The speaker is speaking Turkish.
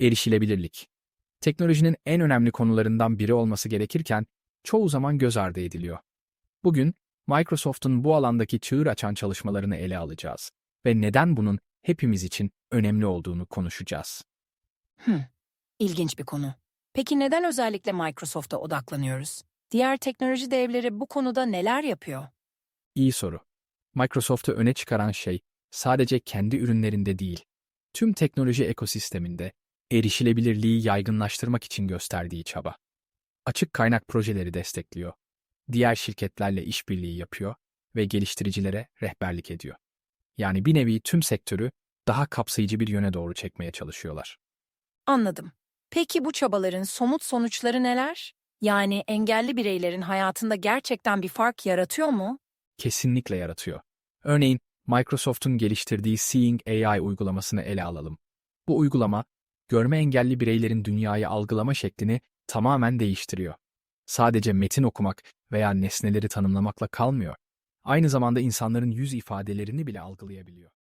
Erişilebilirlik. Teknolojinin en önemli konularından biri olması gerekirken çoğu zaman göz ardı ediliyor. Bugün Microsoft'un bu alandaki çığır açan çalışmalarını ele alacağız ve neden bunun hepimiz için önemli olduğunu konuşacağız. Hmm, ilginç bir konu. Peki neden özellikle Microsoft'a odaklanıyoruz? Diğer teknoloji devleri bu konuda neler yapıyor? İyi soru. Microsoft'u öne çıkaran şey sadece kendi ürünlerinde değil, tüm teknoloji ekosisteminde erişilebilirliği yaygınlaştırmak için gösterdiği çaba. Açık kaynak projeleri destekliyor, diğer şirketlerle işbirliği yapıyor ve geliştiricilere rehberlik ediyor. Yani bir nevi tüm sektörü daha kapsayıcı bir yöne doğru çekmeye çalışıyorlar. Anladım. Peki bu çabaların somut sonuçları neler? Yani engelli bireylerin hayatında gerçekten bir fark yaratıyor mu? Kesinlikle yaratıyor. Örneğin Microsoft'un geliştirdiği Seeing AI uygulamasını ele alalım. Bu uygulama, görme engelli bireylerin dünyayı algılama şeklini tamamen değiştiriyor. Sadece metin okumak veya nesneleri tanımlamakla kalmıyor. Aynı zamanda insanların yüz ifadelerini bile algılayabiliyor.